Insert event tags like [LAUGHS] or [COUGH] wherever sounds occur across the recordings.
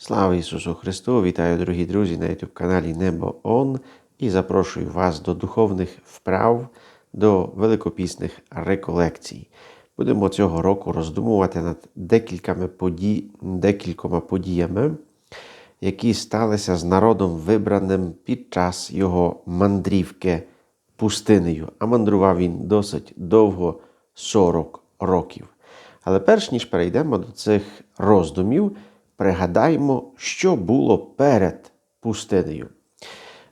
Слава Ісусу Христу! Вітаю, дорогі друзі, на youtube каналі Небо Он і запрошую вас до духовних вправ, до великопісних реколекцій. Будемо цього року роздумувати над декількома, подій, декількома подіями, які сталися з народом вибраним під час його мандрівки пустинею. А мандрував він досить довго 40 років. Але перш ніж перейдемо до цих роздумів, пригадаймо, що було перед пустинею.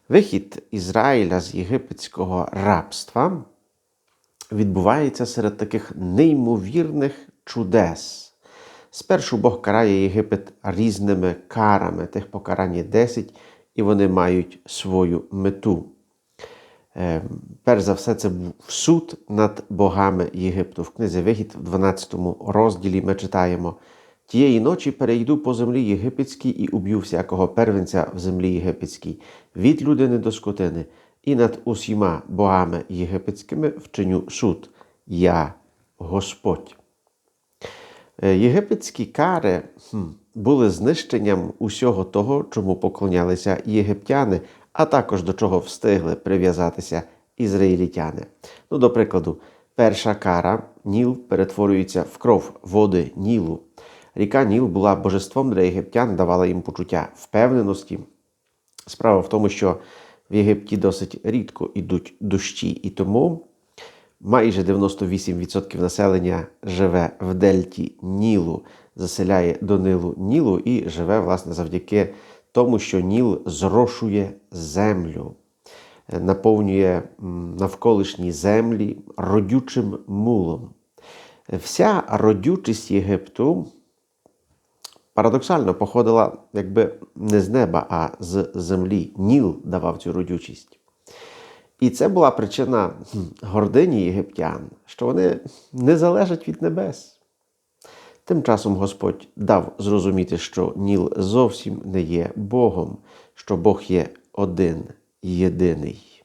Вихід Ізраїля з єгипетського рабства відбувається серед таких неймовірних чудес. Спершу Бог карає Єгипет різними карами, тих покарань є 10, і вони мають свою мету. Е, Перш за все, це був суд над богами Єгипту. В книзі Вихід, в 12 розділі ми читаємо: Тієї ночі перейду по землі єгипетській і уб'ю всякого первенця в землі єгипетській, від людини до скотини, і над усіма богами єгипетськими вчиню суд. Я Господь. Е, Єгипетські кари були знищенням усього того, чому поклонялися єгиптяни, а також до чого встигли прив'язатися ізраїлітяни. Ну, до прикладу, перша кара Ніл перетворюється в кров води Нілу. Ріка Ніл була божеством для єгиптян, давала їм почуття впевненості. Справа в тому, що в Єгипті досить рідко йдуть дощі, і тому майже 98% населення живе в дельті Нілу, заселяє до Нилу Нілу і живе, власне, завдяки тому, що Ніл зрошує землю, наповнює навколишні землі родючим мулом. Вся родючість Єгипту парадоксально походила якби не з неба, а з землі. Ніл давав цю родючість. І це була причина гордині єгиптян, що вони не залежать від небес. Тим часом Господь дав зрозуміти, що Ніл зовсім не є Богом, що Бог є один єдиний.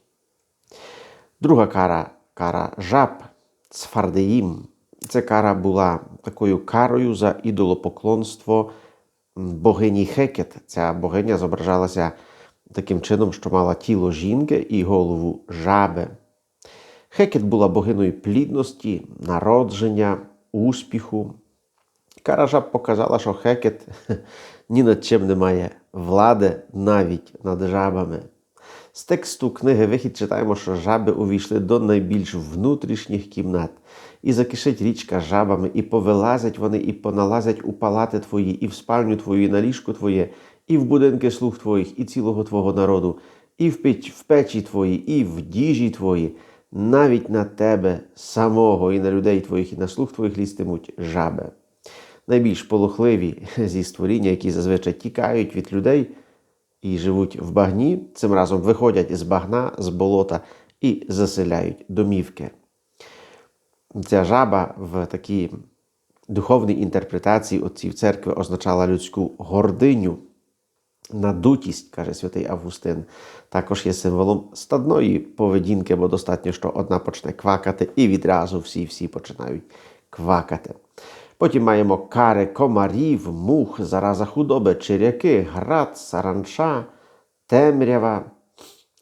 Друга кара кара жаб Цфардеїм. Ця кара була такою карою за ідолопоклонство богині Хекет. Ця богиня зображалася таким чином, що мала тіло жінки і голову жаби. Хекет була богиною плідності, народження, успіху. Кара жаб показала, що Хекет [LAUGHS] ні над чим не має влади навіть над жабами. З тексту книги Вихід читаємо, що жаби увійшли до найбільш внутрішніх кімнат, і закишить річка жабами, і повилазять вони, і поналазять у палати твої, і в спальню твою, і на ліжко твоє, і в будинки слуг твоїх, і цілого твого народу, і в печ, в печі твої, і в діжі твої, навіть на тебе самого, і на людей твоїх, і на слуг твоїх лістимуть жаби. Найбільш полохливі [LAUGHS] зі створіння, які зазвичай тікають від людей і живуть в багні, цим разом виходять з багна, з болота і заселяють домівки. Ця жаба в такій духовній інтерпретації отців церкви означала людську гординю, надутість, каже святий Августин, також є символом стадної поведінки, бо достатньо, що одна почне квакати, і відразу всі-всі починають квакати. Потім маємо кари комарів, мух, зараза худоби, черяки, град, саранча, темрява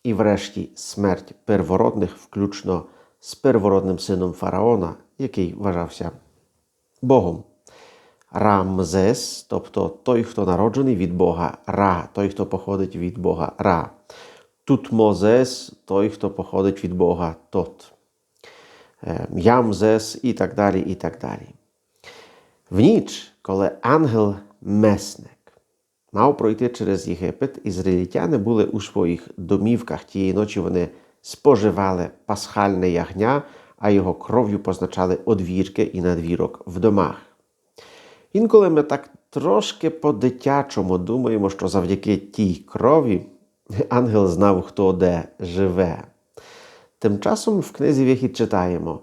і, врешті, смерть первородних, включно з первородним сином фараона, який вважався Богом. Рамзес, тобто той, хто народжений від Бога, Ра, той, хто походить від Бога, Ра. Тутмозес, той, хто походить від Бога, Тот. Ямзес і так далі, і так далі. В ніч, коли ангел-месник мав пройти через Єгипет, ізраїльтяни були у своїх домівках. Тієї ночі вони споживали пасхальне ягня, а його кров'ю позначали одвірки і надвірок в домах. Інколи ми так трошки по-дитячому думаємо, що завдяки тій крові ангел знав, хто де живе. Тим часом в книзі Вихід читаємо: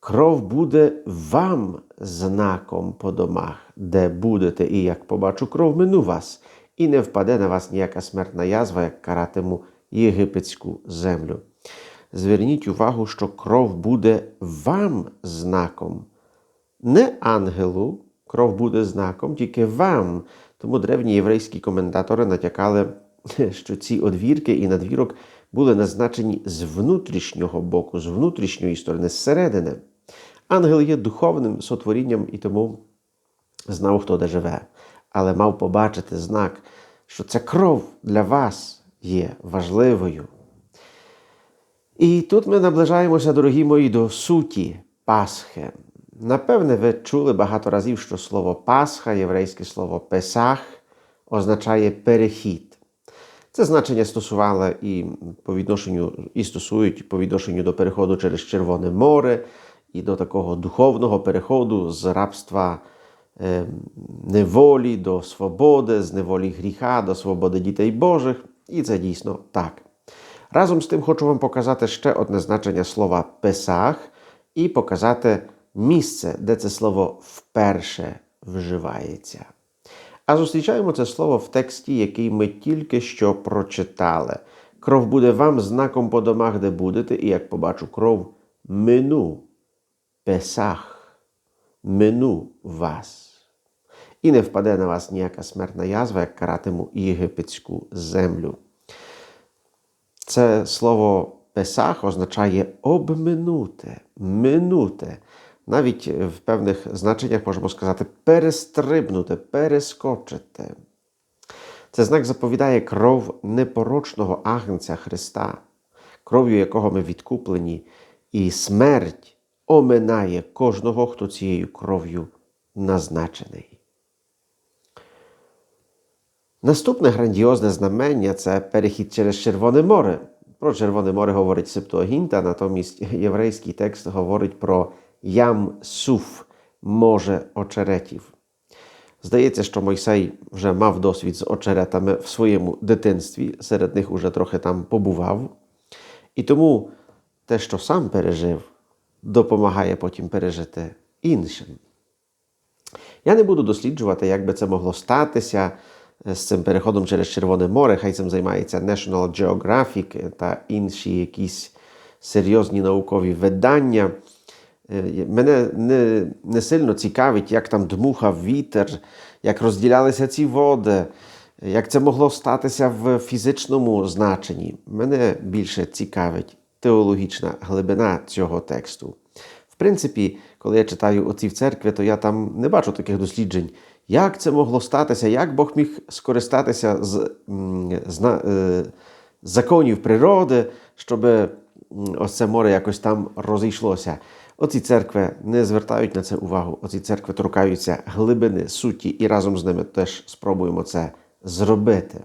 кров буде вам знаком по домах, де будете, і як побачу кров, мину вас, і не впаде на вас ніяка смертна язва, як каратиму єгипетську землю. Зверніть увагу, що кров буде вам знаком, не ангелу, кров буде знаком тільки вам. Тому древні єврейські коментатори натякали, [LAUGHS] що ці одвірки і надвірок були назначені з внутрішнього боку, з внутрішньої сторони, зсередини. Ангел є духовним сотворінням і тому знав, хто де живе, але мав побачити знак, що ця кров для вас є важливою. І тут ми наближаємося, дорогі мої, до суті Пасхи. Напевне, ви чули багато разів, що слово Пасха, єврейське слово Песах, означає перехід. Це значення стосувало і по відношенню, і стосують по відношенню до переходу через Червоне море, і до такого духовного переходу з рабства е, неволі до свободи, з неволі гріха до свободи дітей Божих. І це дійсно так. Разом з тим хочу вам показати ще одне значення слова Песах і показати місце, де це слово вперше вживається. А зустрічаємо це слово в тексті, який ми тільки що прочитали. Кров буде вам знаком по домах, де будете, і як побачу кров, мину, песах, мину вас. І не впаде на вас ніяка смертна язва, як каратиму єгипетську землю. Це слово Песах означає обминути, минути. Навіть в певних значеннях можемо сказати перестрибнути, перескочити. Це знак заповідає кров непорочного агнця Христа, кров'ю якого ми відкуплені, і смерть оминає кожного, хто цією кров'ю назначений. Наступне грандіозне знамення це перехід через Червоне море. Про Червоне море говорить Септуагінта, натомість єврейський текст говорить про ям суф, може очеретів. Здається, що Мойсей вже мав досвід з очеретами в своєму дитинстві, серед них уже трохи там побував. І тому те, що сам пережив, допомагає потім пережити іншим. Я не буду досліджувати, як би це могло статися з цим переходом через Червоне море. Хай цим займається National Geographic та інші якісь серйозні наукові видання. Мене не не сильно цікавить, як там дмухав вітер, як розділялися ці води, як це могло статися в фізичному значенні. Мене більше цікавить теологічна глибина цього тексту. В принципі, коли я читаю оці в церкві, то я там не бачу таких досліджень, як це могло статися, як Бог міг скористатися з, з, з законів природи, щоб ось це море якось там розійшлося. Оці церкви не звертають на це увагу. Оці церкви торкаються глибини суті, і разом з ними теж спробуємо це зробити.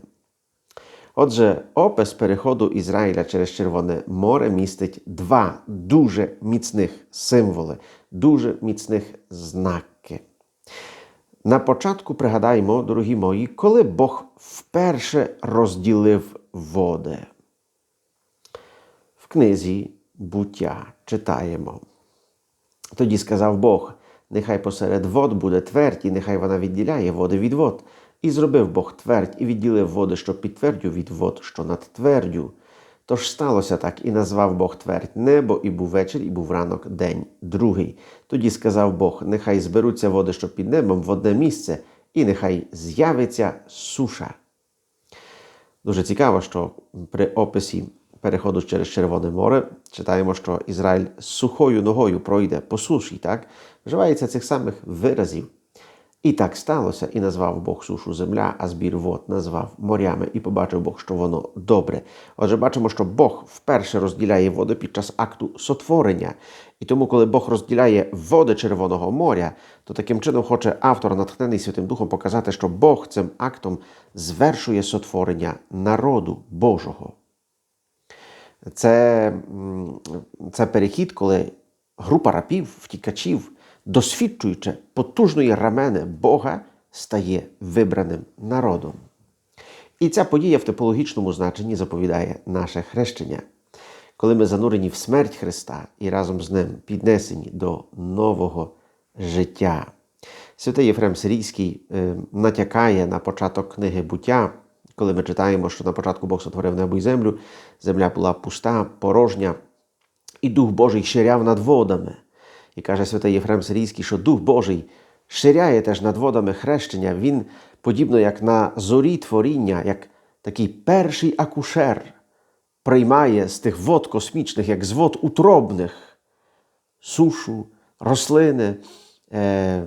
Отже, опис переходу Ізраїля через Червоне море містить два дуже міцних символи, дуже міцних знаки. На початку пригадаємо, дорогі мої, коли Бог вперше розділив води. В книзі буття читаємо. Тоді сказав Бог: нехай посеред вод буде твердь, і нехай вона відділяє води від вод. І зробив Бог твердь, і відділив води, що під твердю від вод, що над твердю. Тож сталося так, і назвав Бог твердь небо, і був вечір, і був ранок, день другий. Тоді сказав Бог: нехай зберуться води, що під небом, в одне місце, і нехай з'явиться суша. Дуже цікаво, що при описі переходу через Червоне море читаємо, що Ізраїль сухою ногою пройде по суші, так? Вживається цих самих виразів. І так сталося, і назвав Бог сушу земля, а збір вод назвав морями, і побачив Бог, що воно добре. Отже, бачимо, що Бог вперше розділяє води під час акту сотворення. І тому, коли Бог розділяє води Червоного моря, то таким чином хоче автор, натхнений Святим Духом, показати, що Бог цим актом звершує сотворення народу Божого. Це, Це перехід, коли група рабів, втікачів досвідчуючи потужної рамени Бога, стає вибраним народом. І ця подія в типологічному значенні заповідає наше хрещення, коли ми занурені в смерть Христа і разом з Ним піднесені до нового життя. Святий Єфрем Сирійський е, натякає на початок книги буття, коли ми читаємо, що на початку Бог сотворив небо і землю, земля була пуста, порожня, і Дух Божий ширяв над водами. І каже святий Єфрем Сирійський, що Дух Божий ширяє теж над водами хрещення. Він, подібно як на зорі творіння, як такий перший акушер, приймає з тих вод космічних, як з вод утробних, сушу, рослини, е,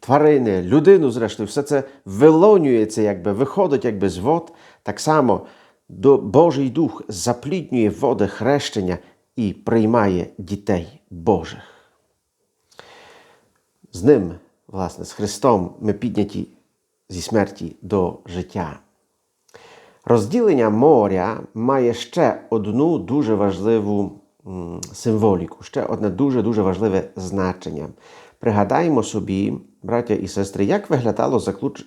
тварини, людину, зрештою, все це вилонюється, якби, виходить якби з вод. Так само до Божий Дух запліднює води хрещення і приймає дітей Божих. З ним, власне, з Христом ми підняті зі смерті до життя. Розділення моря має ще одну дуже важливу символіку, ще одне дуже-дуже важливе значення. Пригадаємо собі, браття і сестри, як виглядало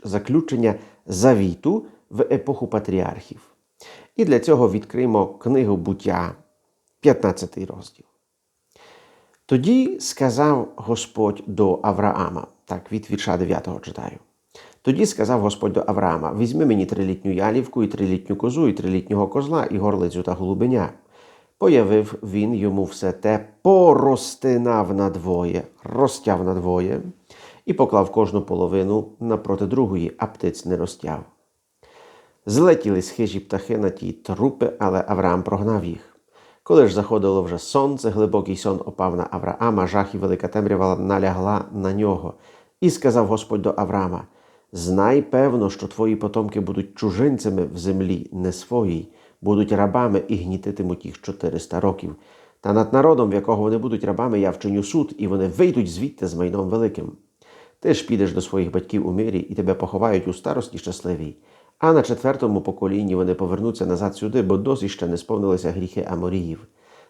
заключення завіту в епоху патріархів. І для цього відкриємо книгу буття, 15 розділ. Тоді сказав Господь до Авраама, так від вірша 9 читаю. Тоді сказав Господь до Авраама: Візьми мені трилітню ялівку, і трилітню козу, і трилітнього козла, і горлицю та голубеня. Появив він йому все те, поростинав надвоє, розтяв надвоє, і поклав кожну половину напроти другої, а птиць не розтяв. Злетіли з хижі птахи на ті трупи, але Авраам прогнав їх. Коли ж заходило вже сонце, глибокий сон опав на Авраама, жах і велика темрява налягла на нього. І сказав Господь до Авраама: Знай певно, що твої потомки будуть чужинцями в землі не своїй, будуть рабами і гнітитимуть їх 400 років. Та над народом, в якого вони будуть рабами, я вчиню суд, і вони вийдуть звідти з майном великим. Ти ж підеш до своїх батьків у мирі, і тебе поховають у старості щасливій. А на четвертому поколінні вони повернуться назад сюди, бо досі ще не сповнилися гріхи Аморіїв.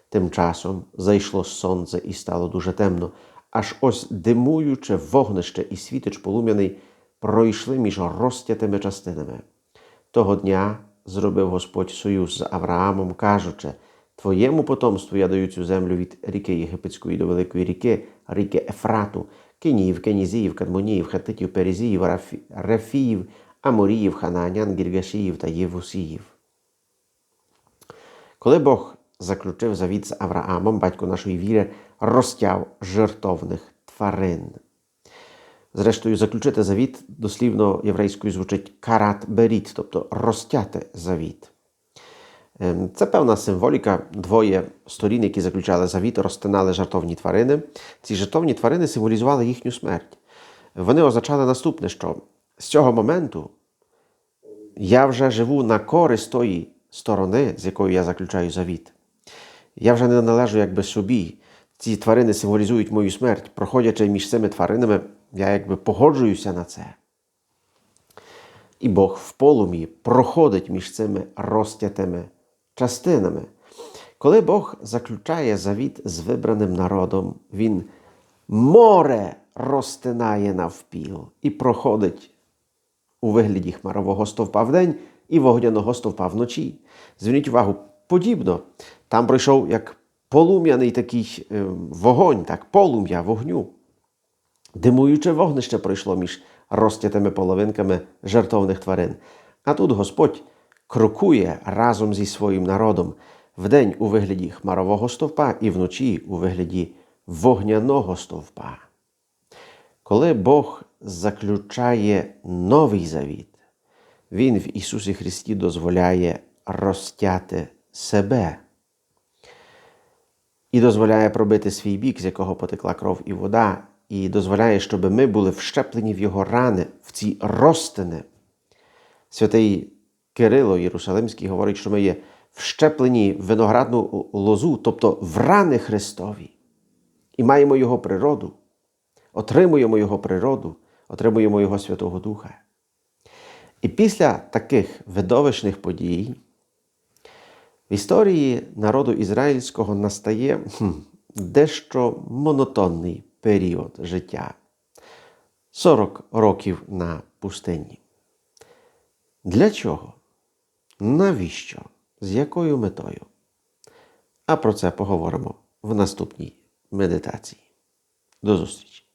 Тим часом зайшло сонце і стало дуже темно, аж ось димуюче вогнище і світич полум'яний пройшли між розтятими частинами. Того дня зробив Господь союз з Авраамом, кажучи: Твоєму потомству я даю цю землю від ріки Єгипетської до Великої ріки, ріки Ефрату, Киніїв, Кенізіїв, Кадмоніїв, Хатитів, Перезіїв, Рафі- Рефіїв, Аморіїв, Ханаанян, Гіргашіїв та Євусіїв. Коли Бог заключив завіт з Авраамом, батько нашої віри, розтяв жертовних тварин. Зрештою, заключити завіт дослівно єврейською звучить карат беріт, тобто розтяти завіт. Ем, Це певна символіка. Двоє сторін, які заключали завіт, розтинали жартовні тварини. Ці жартовні тварини символізували їхню смерть. Вони означали наступне, що з цього моменту я вже живу на користь тої сторони, з якою я заключаю завіт. Я вже не належу якби собі. Ці тварини символізують мою смерть. Проходячи між цими тваринами, я якби погоджуюся на це. І Бог в полум'ї проходить між цими розтятими частинами. Коли Бог заключає завіт з вибраним народом, Він море розтинає навпіл і проходить у вигляді хмарового стовпа вдень і вогняного стовпа вночі. Зверніть увагу, подібно. Там пройшов як полум'яний такий е, вогонь, так, полум'я вогню. Димуюче вогнище пройшло між розтятими половинками жертовних тварин. А тут Господь крокує разом зі своїм народом вдень у вигляді хмарового стовпа і вночі у вигляді вогняного стовпа. Коли Бог заключає новий завіт, Він в Ісусі Христі дозволяє розтяти себе. І дозволяє пробити свій бік, з якого потекла кров і вода, і дозволяє, щоб ми були вщеплені в його рани, в ці розтини. Святий Кирило Єрусалимський говорить, що ми є вщеплені в виноградну лозу, тобто в рани Христові, і маємо Його природу, отримуємо Його природу, отримуємо Його Святого Духа. І після таких видовищних подій в історії народу ізраїльського настає дещо монотонний період життя 40 років на пустині. Для чого? Навіщо? З якою метою? А про це поговоримо в наступній медитації. До зустрічі!